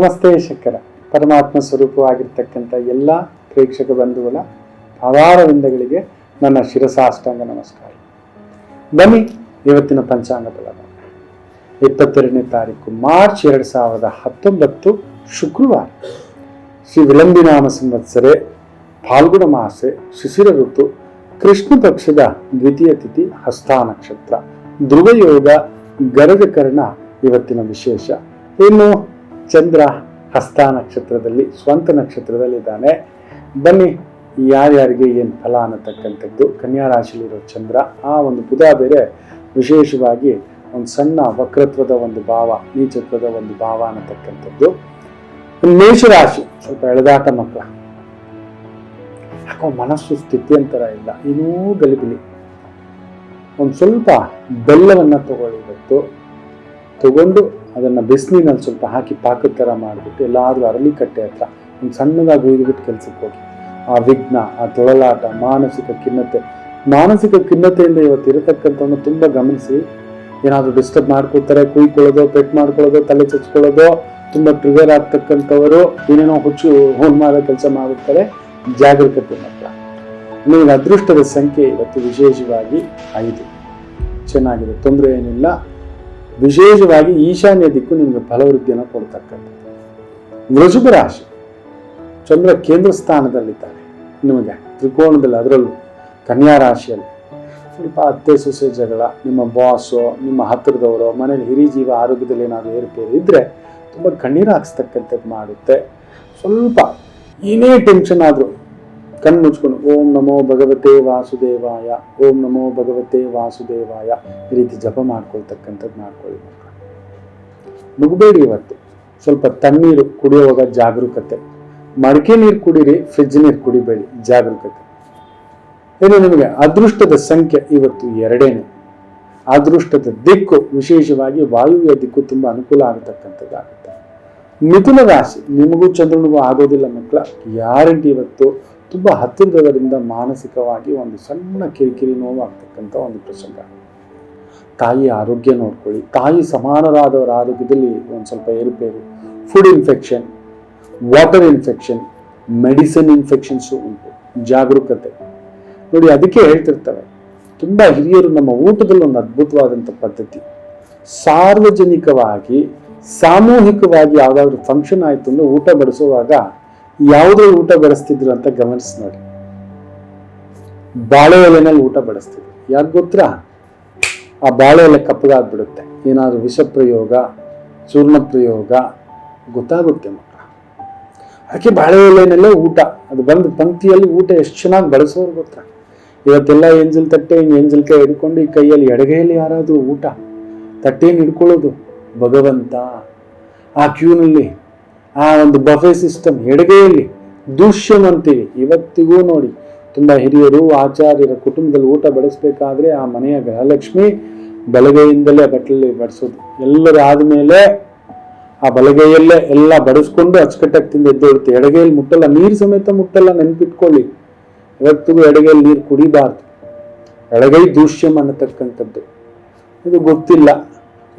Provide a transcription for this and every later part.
ನಮಸ್ತೆ ಶಂಕರ. ಪರಮಾತ್ಮ ಸ್ವರೂಪವಾಗಿರ್ತಕ್ಕಂಥ ಎಲ್ಲ ಪ್ರೇಕ್ಷಕ ಬಂಧುಗಳ ಅಪಾರವಿಂದಗಳಿಗೆ ನನ್ನ ಶಿರಸಾಷ್ಟಾಂಗ ನಮಸ್ಕಾರ. ಬನ್ನಿ ಇವತ್ತಿನ ಪಂಚಾಂಗ ಫಲ ಇಪ್ಪತ್ತೆರಡನೇ ತಾರೀಕು ಮಾರ್ಚ್ ಎರಡು ಸಾವಿರದ ಹತ್ತೊಂಬತ್ತು ಶುಕ್ರವಾರ. ಶ್ರೀ ವಿಳಂಬಿನಾಮ ಸಂವತ್ಸರೆ, ಫಾಲ್ಗುಣ ಮಾಸೆ, ಶಿಶಿರ ಋತು, ಕೃಷ್ಣ ಪಕ್ಷದ ದ್ವಿತೀಯ ತಿಥಿ, ಹಸ್ತಾ ನಕ್ಷತ್ರ, ಧ್ರುವಯೋಗ, ಗರಗಕರ್ಣ ಇವತ್ತಿನ ವಿಶೇಷ. ಇನ್ನು ಚಂದ್ರ ಹಸ್ತ ನಕ್ಷತ್ರದಲ್ಲಿ, ಸ್ವಂತ ನಕ್ಷತ್ರದಲ್ಲಿದ್ದಾನೆ ಬನ್ನಿ, ಯಾರ್ಯಾರಿಗೆ ಏನು ಫಲ ಅನ್ನತಕ್ಕಂಥದ್ದು, ಕನ್ಯಾ ರಾಶಿಯಲ್ಲಿರೋ ಚಂದ್ರ, ಆ ಒಂದು ಬುಧ ಬೇರೆ ವಿಶೇಷವಾಗಿ ಒಂದು ಸಣ್ಣ ವಕ್ರತ್ವದ ಒಂದು ಭಾವ, ನೀಚತ್ವದ ಒಂದು ಭಾವ ಅನ್ನತಕ್ಕಂಥದ್ದು. ಮೇಷರಾಶಿ ಸ್ವಲ್ಪ ಎಳೆದಾಟ ಮಕ್ಕಳ. ಯಾಕೋ ಮನಸ್ಸು ಸ್ಥಿತಿ ಅಂತರ ಇಲ್ಲ ಇನ್ನೂ ಗಲಿಬಿಲಿ. ಒಂದು ಸ್ವಲ್ಪ ಬೆಲ್ಲವನ್ನು ತಗೊಳ್ಳಿ ಇವತ್ತು. ತಗೊಂಡು ಅದನ್ನು ಬಿಸಿನೀರಲ್ಲಿ ಸ್ವಲ್ಪ ಹಾಕಿ ಪಾಕದ ಥರ ಮಾಡಿಬಿಟ್ಟು ಎಲ್ಲಾದರೂ ಅರಳಿಕಟ್ಟೆ ಹತ್ರ ಒಂದು ಸಣ್ಣದಾಗಿ ಉಯ್ದುಬಿಟ್ಟು ಕೆಲಸಕ್ಕೆ ಹೋಗಿ. ಆ ವಿಘ್ನ, ಆ ತೊಳಲಾಟ, ಮಾನಸಿಕ ಖಿನ್ನತೆ. ಮಾನಸಿಕ ಖಿನ್ನತೆಯಿಂದ ಇವತ್ತು ಇರತಕ್ಕಂಥವನ್ನು ತುಂಬ ಗಮನಿಸಿ. ಏನಾದರೂ ಡಿಸ್ಟರ್ಬ್ ಮಾಡ್ಕೊಳ್ತಾರೆ, ಕುಯ್ಕೊಳ್ಳೋದು, ಪೆಟ್ ಮಾಡ್ಕೊಳ್ಳೋದು, ತಲೆ ಚಚ್ಕೊಳ್ಳೋದು, ತುಂಬ ಟ್ರಿಗರ್ ಆಗ್ತಕ್ಕಂಥವರು, ಏನೇನೋ ಹುಚ್ಚು ಹೋನ್ಮಾದ ಕೆಲಸ ಮಾಡುತ್ತಾರೆ ಜಾಗರೂಕತೆ ಮಾತ್ರ ನಿಮಗೆ ಅದೃಷ್ಟದ ಸಂಖ್ಯೆ ಇವತ್ತು ವಿಶೇಷವಾಗಿ ಐದು. ಚೆನ್ನಾಗಿದೆ, ತೊಂದರೆ ಏನಿಲ್ಲ. ವಿಶೇಷವಾಗಿ ಈಶಾನ್ಯ ದಿಕ್ಕು ನಿಮಗೆ ಫಲವೃದ್ಧಿಯನ್ನು ಕೊಡ್ತಕ್ಕಂಥದ್ದು. ವೃಷಭ ರಾಶಿ, ಚಂದ್ರ ಕೇಂದ್ರ ಸ್ಥಾನದಲ್ಲಿದ್ದಾರೆ ನಿಮಗೆ ತ್ರಿಕೋಣದಲ್ಲಿ ಅದರಲ್ಲೂ ಕನ್ಯಾ ರಾಶಿಯಲ್ಲಿ ಸ್ವಲ್ಪ ಅತ್ತೆ, ಸೊಸೆ ಜಗಳ, ನಿಮ್ಮ ಬಾಸು ನಿಮ್ಮ ಹತ್ತಿರದವರು, ಮನೇಲಿ ಹಿರಿ ಜೀವ, ಆರೋಗ್ಯದಲ್ಲಿ ಏನಾದರೂ ಏರುಪೇರು ಇದ್ದರೆ ತುಂಬ ಕಣ್ಣೀರು ಹಾಕ್ಸ್ತಕ್ಕಂಥದ್ದು ಮಾಡುತ್ತೆ. ಸ್ವಲ್ಪ ಏನೇ ಟೆನ್ಷನ್ ಆದರೂ ಕಣ್ಣು ಮುಚ್ಕೊಂಡು, ಓಂ ನಮೋ ಭಗವತೆ ವಾಸುದೇವಾಯ, ಓಂ ನಮೋ ಭಗವತೆ ವಾಸುದೇವಾಯ, ಈ ರೀತಿ ಜಪ ಮಾಡ್ಕೊಳ್ತಕ್ಕಂಥದ್ದು ಮಾಡ್ಕೊಳ್ಳಿ ಮುಗಬೇಡಿ ಇವತ್ತು. ಸ್ವಲ್ಪ ತಣ್ಣೀರು ಕುಡಿಯುವಾಗ ಜಾಗರೂಕತೆ. ಮಡಿಕೆ ನೀರು ಕುಡೀರಿ ಫ್ರಿಜ್ ನೀರು ಕುಡಿಬೇಡಿ, ಜಾಗರೂಕತೆ. ಇನ್ನು ನಿಮಗೆ ಅದೃಷ್ಟದ ಸಂಖ್ಯೆ ಇವತ್ತು ಎರಡೇನೆ. ಅದೃಷ್ಟದ ದಿಕ್ಕು ವಿಶೇಷವಾಗಿ ವಾಯುವ್ಯ ದಿಕ್ಕು ತುಂಬ ಅನುಕೂಲ ಆಗತಕ್ಕಂಥದ್ದಾಗುತ್ತೆ. ಮಿಥುನ ರಾಶಿ, ನಿಮಗೂ ಚಂದ್ರನಿಗೂ ಆಗೋದಿಲ್ಲ ಮಕ್ಕಳ. ಗ್ಯಾರಂಟಿ ಇವತ್ತು? ತುಂಬ ಹತ್ತಿರದವರಿಂದ ಮಾನಸಿಕವಾಗಿ ಒಂದು ಸಣ್ಣ ಕಿರಿಕಿರಿ ನೋವು ಆಗ್ತಕ್ಕಂಥ ಒಂದು ಪ್ರಸಂಗ. ತಾಯಿ ಆರೋಗ್ಯ ನೋಡ್ಕೊಳ್ಳಿ. ತಾಯಿ ಸಮಾನರಾದವರ ಆರೋಗ್ಯದಲ್ಲಿ ಒಂದು ಸ್ವಲ್ಪ ಏರುಪೇರು food infection water infection medicine infections ಉಂಟು. ಜಾಗರೂಕತೆ. ನೋಡಿ, ಅದಕ್ಕೆ ಹೇಳ್ತಿರ್ತವೆ ತುಂಬ ಹಿರಿಯರು ನಮ್ಮ ಊಟದಲ್ಲಿ ಒಂದು ಅದ್ಭುತವಾದಂಥ ಪದ್ಧತಿ. ಸಾರ್ವಜನಿಕವಾಗಿ, ಸಾಮೂಹಿಕವಾಗಿ ಯಾವುದಾದ್ರೂ ಫಂಕ್ಷನ್ ಆಯಿತು ಅಂದರೆ ಊಟ ಬಡಿಸುವಾಗ ಯಾವುದೇ ಊಟ ಬಡಿಸ್ತಿದ್ರು ಅಂತ ಗಮನಿಸಿ ನೋಡಿ. ಬಾಳೆ ಎಲೆನಲ್ಲಿ ಊಟ ಬಡಿಸ್ತಿದ್ರು ಯಾಕೆ ಗೊತ್ತಾ? ಆ ಬಾಳೆ ಎಲೆ ಕಪ್ಪಗಾಗ್ಬಿಡುತ್ತೆ. ಏನಾದರೂ ವಿಷ ಪ್ರಯೋಗ ಚೂರ್ಣ ಪ್ರಯೋಗ ಗೊತ್ತಾಗುತ್ತೆ ಮಕ್ಕಳ ಅದಕ್ಕೆ ಬಾಳೆ ಎಲೆನಲ್ಲೇ ಊಟ. ಅದು ಬಂದು ಪಂಕ್ತಿಯಲ್ಲಿ ಊಟ ಎಷ್ಟು ಚೆನ್ನಾಗಿ ಬಳಸೋರು ಗೊತ್ತಾ? ಇವತ್ತೆಲ್ಲ ಎಂಜಲ್ ತಟ್ಟೆ ಹಿಂಗೆ ಎಂಜಲ್ ಕೈ ಹಿಡ್ಕೊಂಡು ಈ ಕೈಯಲ್ಲಿ ಎಡಗೈಯಲ್ಲಿ ಯಾರಾದರೂ ಊಟ ತಟ್ಟೆಯನ್ನು ಹಿಡ್ಕೊಳ್ಳೋದು ಭಗವಂತ. ಆ ಕ್ಯೂನಲ್ಲಿ ಆ ಒಂದು ಬಫೆ ಸಿಸ್ಟಮ್ ಎಡಗೈಯಲ್ಲಿ ದೂಷ್ಯಂ ಅಂತೀವಿ ಇವತ್ತಿಗೂ ನೋಡಿ, ತುಂಬ ಹಿರಿಯರು, ಆಚಾರ್ಯರ ಕುಟುಂಬದಲ್ಲಿ ಊಟ ಬಡಿಸ್ಬೇಕಾದ್ರೆ ಆ ಮನೆಯ ಗೃಹಲಕ್ಷ್ಮಿ ಬಲಗೈಯಿಂದಲೇ ಬಟ್ಟಲಲ್ಲಿ ಬಡಿಸೋದು. ಎಲ್ಲರೂ ಆದಮೇಲೆ ಆ ಬಲಗೈಯಲ್ಲೇ ಎಲ್ಲ ಬಡಿಸ್ಕೊಂಡು ಅಚ್ಚುಕಟ್ಟಾಗಿ ತಿಂದು ಎದ್ದೇಳುತ್ತೆ ಎಡಗೈಯಲ್ಲಿ ಮುಟ್ಟಲ್ಲ, ನೀರು ಸಮೇತ ಮುಟ್ಟಲ್ಲ, ನೆನ್ಪಿಟ್ಕೊಳ್ಳಿ. ಇವತ್ತಿಗೂ ಎಡಗೈಯಲ್ಲಿ ನೀರು ಕುಡಿಬಾರ್ದು. ಎಡಗೈ ದೂಷ್ಯಂ ಅನ್ನತಕ್ಕಂಥದ್ದು. ಇದು ಗೊತ್ತಿಲ್ಲ.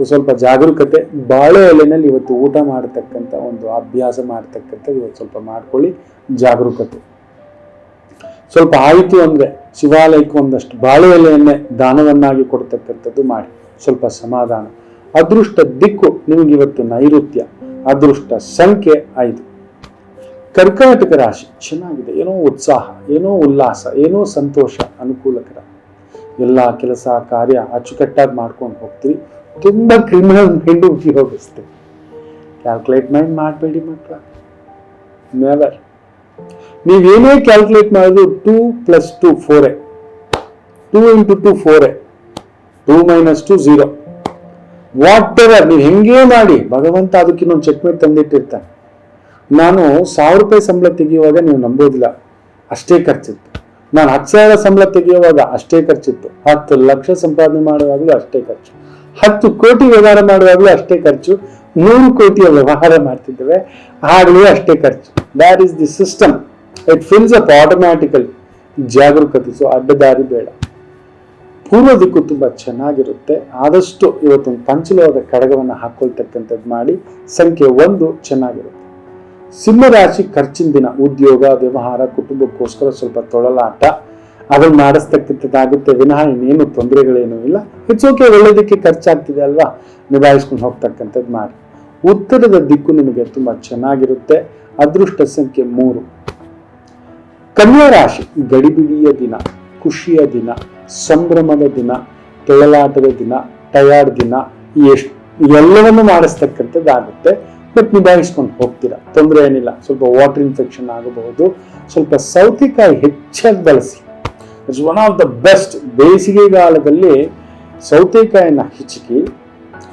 ಸ್ವಲ್ಪ ಜಾಗರೂಕತೆ ಬಾಳೆ ಎಲೆನಲ್ಲಿ ಇವತ್ತು ಊಟ ಮಾಡತಕ್ಕಂಥ ಒಂದು ಅಭ್ಯಾಸ ಮಾಡ್ತಕ್ಕಂಥದ್ದು ಇವತ್ತು ಸ್ವಲ್ಪ ಮಾಡ್ಕೊಳ್ಳಿ, ಜಾಗರೂಕತೆ. ಸ್ವಲ್ಪ ಆಯಿತು ಅಂದರೆ ಶಿವಾಲಯಕ್ಕೆ ಒಂದಷ್ಟು ಬಾಳೆ ಎಲೆಯನ್ನೇ ದಾನವನ್ನಾಗಿ ಕೊಡ್ತಕ್ಕಂಥದ್ದು ಮಾಡಿ, ಸ್ವಲ್ಪ ಸಮಾಧಾನ. ಅದೃಷ್ಟ ದಿಕ್ಕು ನಿಮಗೆ ಇವತ್ತು ನೈಋತ್ಯ, ಅದೃಷ್ಟ ಸಂಖ್ಯೆ ಐದು. ಕರ್ಕಾಟಕ ರಾಶಿ ಚೆನ್ನಾಗಿದೆ, ಏನೋ ಉತ್ಸಾಹ, ಏನೋ ಉಲ್ಲಾಸ, ಏನೋ ಸಂತೋಷ, ಅನುಕೂಲಕರ. ಎಲ್ಲ ಕೆಲಸ, ಕಾರ್ಯ ಅಚ್ಚುಕಟ್ಟಾಗಿ ಮಾಡ್ಕೊಂಡು ಹೋಗ್ತೀರಿ. ತುಂಬ ಕ್ರಿಮಿನಲ್ ಮೈಂಡ್ ಉಪಯೋಗಿಸ್ತೇವೆ ಕ್ಯಾಲ್ಕುಲೇಟ್ ಮೈಂಡ್ ಮಾಡಬೇಡಿ ಮಕ್ಕಳ. ನೆವರ್ ನೀವೇನೇ ಕ್ಯಾಲ್ಕುಲೇಟ್ ಮಾಡೋದು two plus two four two into two four two minus two zero whatever ನೀವು ಹೆಂಗೇ ಮಾಡಿ, ಭಗವಂತ ಅದಕ್ಕೆ ಇನ್ನೊಂದು ಚೆಕ್ಮೇಟ್ ತಂದಿಟ್ಟಿರ್ತಾನೆ. ನಾನು ಸಾವಿರ ರೂಪಾಯಿ ಸಂಬಳ ತೆಗೆಯುವಾಗ ನೀವು ನಂಬೋದಿಲ್ಲ, ಅಷ್ಟೇ ಖರ್ಚಿತ್ತು. ನಾನು ಹತ್ತು ಸಾವಿರ ಸಂಬಳ ತೆಗೆಯುವಾಗ ಅಷ್ಟೇ ಖರ್ಚಿತ್ತು. ಹತ್ತು ಲಕ್ಷ ಸಂಪಾದನೆ ಮಾಡುವಾಗಲೂ ಅಷ್ಟೇ ಖರ್ಚು ಹತ್ತು ಕೋಟಿ ವ್ಯವಹಾರ ಮಾಡುವಾಗಲೂ ಅಷ್ಟೇ ಖರ್ಚು. ನೂರು ಕೋಟಿಯ ವ್ಯವಹಾರ ಮಾಡ್ತಿದ್ದೇವೆ. ಆಗಲೂ ಅಷ್ಟೇ ಖರ್ಚು. That is the system it fills up automatically ಜಾಗರೂಕತೆ. ಸೊ ಅಡ್ಡದಾರಿ ಬೇಡ. ಪೂರ್ವ ದಿಕ್ಕು ತುಂಬ ಚೆನ್ನಾಗಿರುತ್ತೆ. ಆದಷ್ಟು ಇವತ್ತೊಂದು ಪಂಚಲೋಹದ ಕಡಗವನ್ನು ಹಾಕೊಳ್ತಕ್ಕಂಥದ್ದು ಮಾಡಿ, ಸಂಖ್ಯೆ ಒಂದು ಚೆನ್ನಾಗಿರುತ್ತೆ. ಸಿಂಹರಾಶಿ ಖರ್ಚಿನ ದಿನ, ಉದ್ಯೋಗ, ವ್ಯವಹಾರ, ಕುಟುಂಬಕ್ಕೋಸ್ಕರ ಸ್ವಲ್ಪ ತೊಳಲಾಟ. ಅದನ್ನು ಮಾಡಿಸ್ತಕ್ಕಂಥದ್ದಾಗುತ್ತೆ. ವಿನಃ ಇನ್ನೇನು ತೊಂದರೆಗಳೇನೂ ಇಲ್ಲ. ಹೆಚ್ಚೋಕೆ ಒಳ್ಳೆಯದಕ್ಕೆ ಖರ್ಚಾಗ್ತಿದೆ ಅಲ್ವಾ? ನಿಭಾಯಿಸ್ಕೊಂಡು ಹೋಗ್ತಕ್ಕಂಥದ್ದು ಮಾಡಿ. ಉತ್ತರದ ದಿಕ್ಕು ನಿಮಗೆ ತುಂಬ ಚೆನ್ನಾಗಿರುತ್ತೆ. ಅದೃಷ್ಟ ಸಂಖ್ಯೆ ಮೂರು. ಕನ್ಯಾ ರಾಶಿ, ಗಡಿಬಿಡಿಯ ದಿನ, ಖುಷಿಯ ದಿನ, ಸಂಭ್ರಮದ ದಿನ ತೊಳಲಾಟದ ದಿನ ಟಯರ್ಡ್ ದಿನ, ಎಷ್ಟು, ಎಲ್ಲವನ್ನು ಮಾಡಿಸ್ತಕ್ಕಂಥದ್ದಾಗುತ್ತೆ. ಬಟ್ ನಿಭಾಯಿಸ್ಕೊಂಡು ಹೋಗ್ತೀರಾ? ತೊಂದರೆ ಏನಿಲ್ಲ. ಸ್ವಲ್ಪ ವಾಟರ್ ಇನ್ಫೆಕ್ಷನ್ ಆಗಬಹುದು ಸ್ವಲ್ಪ ಸೌತೆಕಾಯಿ ಹೆಚ್ಚಾಗಿ ಬಳಸಿ. It's one of the best ಬೇಸಿಗೆಗಾಲದಲ್ಲಿ ಸೌತೆಕಾಯಿನ ಹಿಚಕಿ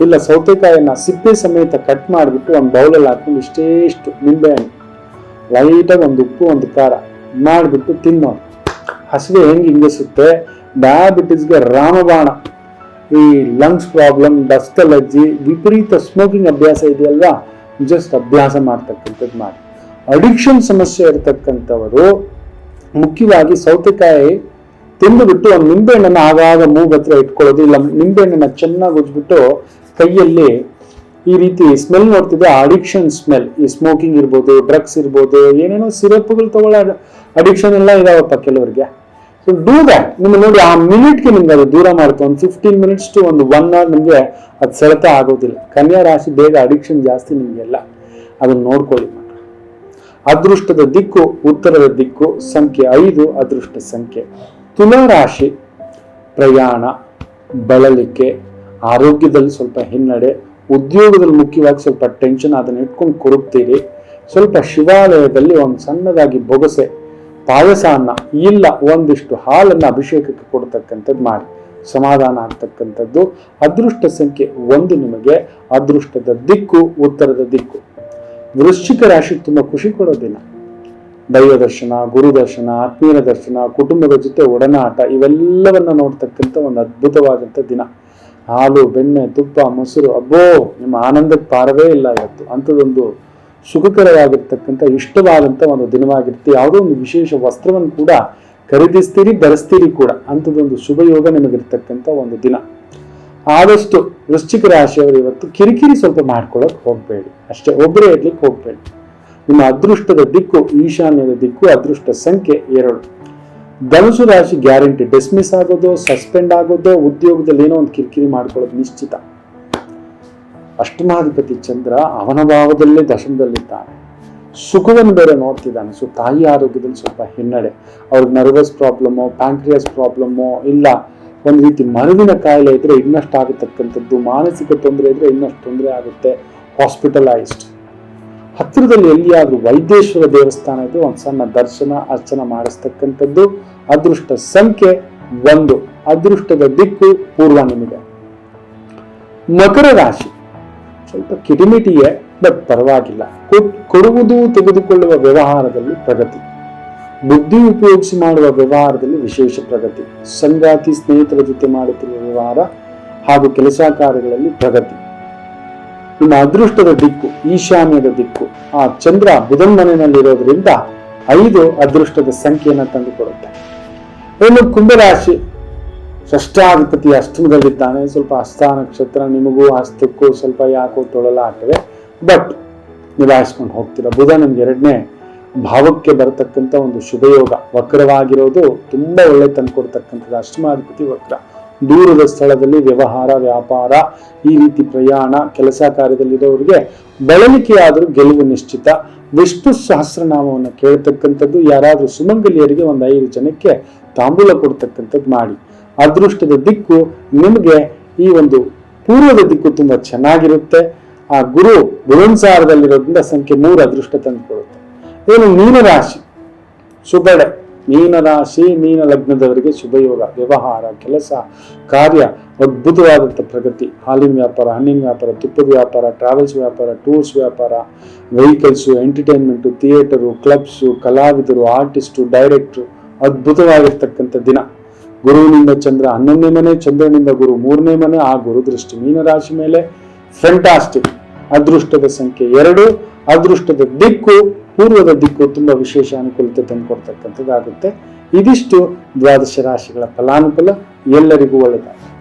ಇಲ್ಲ ಸೌತೆಕಾಯಿನ ಸಿಪ್ಪೆ ಸಮೇತ ಕಟ್ ಮಾಡಿಬಿಟ್ಟು ಒಂದು ಬೌಲಲ್ಲಿ ಹಾಕೊಂಡು ಇಷ್ಟೇ ಇಷ್ಟು ನಿಂಬೆಹಣ್ಣು ಲೈಟಾಗಿ ಒಂದು ಉಪ್ಪು, ಒಂದು ಖಾರ ಮಾಡಿಬಿಟ್ಟು ತಿನ್ನೋ ಹಸಿವೆ ಹೆಂಗೆ ಹಿಂಗಿಸುತ್ತೆ? ಡಯಾಬಿಟಿಸ್ಗೆ ರಾಮಬಾಣ. ಈ ಲಂಗ್ಸ್ ಪ್ರಾಬ್ಲಮ್ ಡಸ್ಟ್ ಅಲರ್ಜಿ ವಿಪರೀತ ಸ್ಮೋಕಿಂಗ್ ಅಭ್ಯಾಸ ಇದೆಯಲ್ವಾ? ಜಸ್ಟ್ ಅಭ್ಯಾಸ ಮಾಡ್ತಕ್ಕಂಥದ್ದು ಮಾಡಿ. ಅಡಿಕ್ಷನ್ ಸಮಸ್ಯೆ ಇರತಕ್ಕಂಥವರು ಮುಖ್ಯವಾಗಿ ಸೌತೆಕಾಯಿ ತಿಂದುಬಿಟ್ಟು ಒಂದು ನಿಂಬೆಹಣ್ಣನ್ನು ಆಗಾಗ ಮೂಗ್ ಹತ್ರ ಇಟ್ಕೊಳ್ಳೋದು, ಇಲ್ಲ ನಿಂಬೆಹಣ್ಣನ್ನು ಚೆನ್ನಾಗಿ ಉಜ್ಬಿಟ್ಟು ಕೈಯಲ್ಲಿ ಈ ರೀತಿ ಸ್ಮೆಲ್ ನೋಡ್ತಿದ್ದೆ ಅಡಿಕ್ಷನ್ ಸ್ಮೆಲ್ ಈ ಸ್ಮೋಕಿಂಗ್ ಇರ್ಬೋದು ಡ್ರಗ್ಸ್ ಇರ್ಬೋದು, ಏನೇನೋ ಸಿರಪ್ಗಳು ತಗೊಳ್ಳೋ ಅಡಿಕ್ಷನ್ ಎಲ್ಲ ಇದಾವಪ್ಪ ಕೆಲವರಿಗೆ. ಸೊ ಡೂ ದ್ಯಾಟ್ ನಿಮ್ಗೆ ನೋಡಿ, ಆ ಮಿನಿಟ್ಗೆ ನಿಮ್ಗೆ ಅದು ದೂರ ಮಾಡುತ್ತೆ ಒಂದು ಫಿಫ್ಟೀನ್ ಮಿನಿಟ್ಸ್ ಟು ಒಂದು ಒನ್ ಅವರ್ ನಿಮಗೆ ಅದು ಸೆಳೆತ ಆಗೋದಿಲ್ಲ. ಕನ್ಯಾ ರಾಶಿ ಬೇಗ ಅಡಿಕ್ಷನ್ ಜಾಸ್ತಿ ನಿಮಗೆಲ್ಲ. ಅದನ್ನ ನೋಡ್ಕೊಳ್ಳಿ ಅದೃಷ್ಟದ ದಿಕ್ಕು, ಉತ್ತರದ ದಿಕ್ಕು, ಸಂಖ್ಯೆ ಐದು, ಅದೃಷ್ಟ ಸಂಖ್ಯೆ. ತುಲಾ ರಾಶಿ ಪ್ರಯಾಣ, ಬಳಲಿಕೆ, ಆರೋಗ್ಯದಲ್ಲಿ ಸ್ವಲ್ಪ ಹಿನ್ನಡೆ, ಉದ್ಯೋಗದಲ್ಲಿ ಮುಖ್ಯವಾಗಿ ಸ್ವಲ್ಪ ಟೆನ್ಷನ್ ಅದನ್ನು ಇಟ್ಕೊಂಡು ಕೊಡುತ್ತೀರಿ ಸ್ವಲ್ಪ ಶಿವಾಲಯದಲ್ಲಿ ಒಂದು ಸಣ್ಣದಾಗಿ ಬೊಗಸೆ ಪಾಯಸ ಅನ್ನ ಇಲ್ಲ, ಒಂದಿಷ್ಟು ಹಾಲನ್ನು ಅಭಿಷೇಕಕ್ಕೆ ಕೊಡ್ತಕ್ಕಂಥದ್ದು ಮಾಡಿ. ಸಮಾಧಾನ ಆಗ್ತಕ್ಕಂಥದ್ದು. ಅದೃಷ್ಟ ಸಂಖ್ಯೆ ಒಂದು ನಿಮಗೆ, ಅದೃಷ್ಟದ ದಿಕ್ಕು ಉತ್ತರದ ದಿಕ್ಕು. ವೃಶ್ಚಿಕ ರಾಶಿ ತುಂಬ ಖುಷಿ ಕೊಡೋದಿಲ್ಲ ದೈವ ದರ್ಶನ, ಗುರು ದರ್ಶನ, ಆತ್ಮೀಯರ ದರ್ಶನ, ಕುಟುಂಬದ ಜೊತೆ ಒಡನಾಟ, ಇವೆಲ್ಲವನ್ನು ನೋಡ್ತಕ್ಕಂಥ ಒಂದು ಅದ್ಭುತವಾದಂಥ ದಿನ. ಹಾಲು, ಬೆಣ್ಣೆ, ತುಪ್ಪ, ಮೊಸರು, ಅಬ್ಬೋ, ನಿಮ್ಮ ಆನಂದಕ್ಕೆ ಪಾರವೇ ಇಲ್ಲ ಇವತ್ತು. ಅಂಥದ್ದೊಂದು ಸುಖಕರವಾಗಿರ್ತಕ್ಕಂಥ, ಇಷ್ಟವಾದಂಥ ಒಂದು ದಿನವಾಗಿರುತ್ತೆ. ಯಾವುದೋ ಒಂದು ವಿಶೇಷ ವಸ್ತ್ರವನ್ನು ಕೂಡ ಖರೀದಿಸ್ತೀರಿ, ಧರಿಸ್ತೀರಿ ಕೂಡ. ಅಂಥದ್ದೊಂದು ಶುಭಯೋಗ ನಿಮಗಿರ್ತಕ್ಕಂಥ ಒಂದು ದಿನ. ಆದಷ್ಟು ವೃಶ್ಚಿಕ ರಾಶಿಯವರು ಇವತ್ತು ಕಿರಿಕಿರಿ ಸ್ವಲ್ಪ ಮಾಡ್ಕೊಳ್ಳೋಕೆ ಹೋಗಬೇಡಿ. ಅಷ್ಟೇ, ಒಬ್ಬರೇ ಇರ್ಲಿಕ್ಕೆ ಹೋಗಬೇಡಿ. ನಿಮ್ಮ ಅದೃಷ್ಟದ ದಿಕ್ಕು, ಈಶಾನ್ಯದ ದಿಕ್ಕು, ಅದೃಷ್ಟ ಸಂಖ್ಯೆ ಎರಡು. ಧನುಸು ರಾಶಿ ಗ್ಯಾರಂಟಿ, ಡಿಸ್ಮಿಸ್ ಆಗೋದು, ಸಸ್ಪೆಂಡ್ ಆಗೋದು, ಉದ್ಯೋಗದಲ್ಲಿ ಏನೋ ಒಂದು ಕಿರಿಕಿರಿ ಮಾಡ್ಕೊಳ್ಳೋದು ನಿಶ್ಚಿತ. ಅಷ್ಟಮಾಧಿಪತಿ ಚಂದ್ರ ಅವನ ಭಾವದಲ್ಲೇ ದಶಮದಲ್ಲಿದ್ದಾನೆ. ಸುಖವನ್ನು ಬೇರೆ ನೋಡ್ತಿದ್ದಾನೆ. ಸೊ, ತಾಯಿ ಆರೋಗ್ಯದಲ್ಲಿ ಸ್ವಲ್ಪ ಹಿನ್ನಡೆ. ಅವ್ರಿಗೆ ನರ್ವಸ್ ಪ್ರಾಬ್ಲಮ್ಮು ಪ್ಯಾಂಕ್ರಿಯಸ್ ಪ್ರಾಬ್ಲಮ್ಮು ಇಲ್ಲ. ಒಂದು ರೀತಿ ಮನವಿನ ಕಾಯಿಲೆ ಇದ್ರೆ ಇನ್ನಷ್ಟು ಆಗತಕ್ಕಂಥದ್ದು ಮಾನಸಿಕ ತೊಂದರೆ ಇದ್ರೆ ಇನ್ನಷ್ಟು ತೊಂದರೆ ಆಗುತ್ತೆ. ಹಾಸ್ಪಿಟಲೈಸ್ಡ್ ಹತ್ತಿರದಲ್ಲಿ ಎಲ್ಲಿಯಾದರೂ ವೈದ್ಯೇಶ್ವರ ದೇವಸ್ಥಾನ ಇದೆ, ಒಂದು ಸಣ್ಣ ದರ್ಶನ, ಅರ್ಚನೆ ಮಾಡಿಸ್ತಕ್ಕಂಥದ್ದು, ಅದೃಷ್ಟ ಸಂಖ್ಯೆ ಒಂದು. ಅದೃಷ್ಟದ ದಿಕ್ಕು ಪೂರ್ವ ನಿಮಗೆ ಮಕರ ರಾಶಿ. ಸ್ವಲ್ಪ ಕಿಟಿಮಿಟಿಯೇ ಬಟ್ ಪರವಾಗಿಲ್ಲ. ಕೊಡುವುದು ತೆಗೆದುಕೊಳ್ಳುವ ವ್ಯವಹಾರದಲ್ಲಿ ಪ್ರಗತಿ. ಬುದ್ಧಿ ಉಪಯೋಗಿಸಿ ಮಾಡುವ ವ್ಯವಹಾರದಲ್ಲಿ ವಿಶೇಷ ಪ್ರಗತಿ. ಸಂಗಾತಿ ಸ್ನೇಹಿತರ ಜೊತೆ ಮಾಡುತ್ತಿರುವ ವ್ಯವಹಾರ ಹಾಗೂ ಕೆಲಸ ಕಾರ್ಯಗಳಲ್ಲಿ ಪ್ರಗತಿ. ನಿಮ್ಮ ಅದೃಷ್ಟದ ದಿಕ್ಕು, ಈಶಾನ್ಯದ ದಿಕ್ಕು, ಆ ಚಂದ್ರ ಬುಧನ್ ಮನೆಯಲ್ಲಿರೋದ್ರಿಂದ ಐದು ಅದೃಷ್ಟದ ಸಂಖ್ಯೆಯನ್ನು ತಂದುಕೊಡುತ್ತೆ. ಇನ್ನು ಕುಂಭರಾಶಿ, ಷಷ್ಠಾಧಿಪತಿ ಅಷ್ಟಮದಲ್ಲಿದ್ದಾನೆ. ಸ್ವಲ್ಪ ಹಸ್ತ ನಕ್ಷತ್ರ, ನಿಮಗೂ ಹಸ್ತಕ್ಕೂ ಸ್ವಲ್ಪ ಯಾಕೋ ತೊಳಲಾಟವೆ ಬಟ್ ನಿಭಾಯಿಸ್ಕೊಂಡು ಹೋಗ್ತೀರಾ? ಬುಧ ನಮ್ಗೆ ಎರಡನೇ ಭಾವಕ್ಕೆ ಬರತಕ್ಕಂಥ ಒಂದು ಶುಭಯೋಗ. ವಕ್ರವಾಗಿರೋದು ತುಂಬಾ ಒಳ್ಳೆ ತಂದುಕೊಡ್ತಕ್ಕಂಥದ್ದು ಅಷ್ಟಮಾಧಿಪತಿ ವಕ್ರ. ದೂರದ ಸ್ಥಳದಲ್ಲಿ ವ್ಯವಹಾರ, ವ್ಯಾಪಾರ, ಈ ರೀತಿ ಪ್ರಯಾಣ, ಕೆಲಸ ಕಾರ್ಯದಲ್ಲಿರೋರಿಗೆ ಬಳಲಿಕೆ ಆದರೂ ಗೆಲುವು ನಿಶ್ಚಿತ. ವಿಷ್ಣು ಸಹಸ್ರನಾಮವನ್ನು ಕೇಳ್ತಕ್ಕಂಥದ್ದು ಯಾರಾದರೂ ಸುಮಂಗಲಿಯರಿಗೆ ಒಂದು ಐದು ಜನಕ್ಕೆ ತಾಂಬೂಲ ಕೊಡ್ತಕ್ಕಂಥದ್ದು ಮಾಡಿ. ಅದೃಷ್ಟದ ದಿಕ್ಕು ನಿಮಗೆ ಈ ಒಂದು ಪೂರ್ವದ ದಿಕ್ಕು ತುಂಬ ಚೆನ್ನಾಗಿರುತ್ತೆ. ಆ ಗುರು ಗುರುಂಸಾರದಲ್ಲಿರೋದ್ರಿಂದ ಸಂಖ್ಯೆ ಮೂರು ಅದೃಷ್ಟ ತಂದುಕೊಡುತ್ತೆ. ಏನು ಮೀನರಾಶಿ ಸುಬಡೆ ಮೀನರಾಶಿ ಮೀನ ಲಗ್ನದವರಿಗೆ ಶುಭಯೋಗ, ವ್ಯವಹಾರ, ಕೆಲಸ, ಕಾರ್ಯ, ಅದ್ಭುತವಾದಂಥ ಪ್ರಗತಿ. ಹಾಲಿನ ವ್ಯಾಪಾರ, ಹಣ್ಣಿನ ವ್ಯಾಪಾರ, ತುಪ್ಪದ ವ್ಯಾಪಾರ, ಟ್ರಾವೆಲ್ಸ್ ವ್ಯಾಪಾರ, ಟೂರ್ಸ್ ವ್ಯಾಪಾರ, ವೆಹಿಕಲ್ಸು, ಎಂಟರ್ಟೈನ್ಮೆಂಟು, ಥಿಯೇಟರು, ಕ್ಲಬ್ಸು, ಕಲಾವಿದರು, ಆರ್ಟಿಸ್ಟು, ಡೈರೆಕ್ಟ್ರು, ಅದ್ಭುತವಾಗಿರ್ತಕ್ಕಂಥ ದಿನ. ಗುರುವಿನಿಂದ ಚಂದ್ರ, ಹನ್ನೊಂದನೇ ಮನೆ, ಚಂದ್ರನಿಂದ ಗುರು, ಮೂರನೇ ಮನೆ, ಆ ಗುರು ದೃಷ್ಟಿ. ಮೀನರಾಶಿ ಮೇಲೆ ಫ್ಯಾಂಟಾಸ್ಟಿಕ್ ಅದೃಷ್ಟದ ಸಂಖ್ಯೆ ಎರಡು, ಅದೃಷ್ಟದ ದಿಕ್ಕು ಪೂರ್ವದ ದಿಕ್ಕು ತುಂಬ ವಿಶೇಷ ಅನುಕೂಲತೆ ತಂದುಕೊಡ್ತಕ್ಕಂಥದ್ದಾಗುತ್ತೆ ಇದಿಷ್ಟು ದ್ವಾದಶ ರಾಶಿಗಳ ಫಲಾನುಕೂಲ ಎಲ್ಲರಿಗೂ ಒಳ್ಳೆಯದಾಗಲಿ.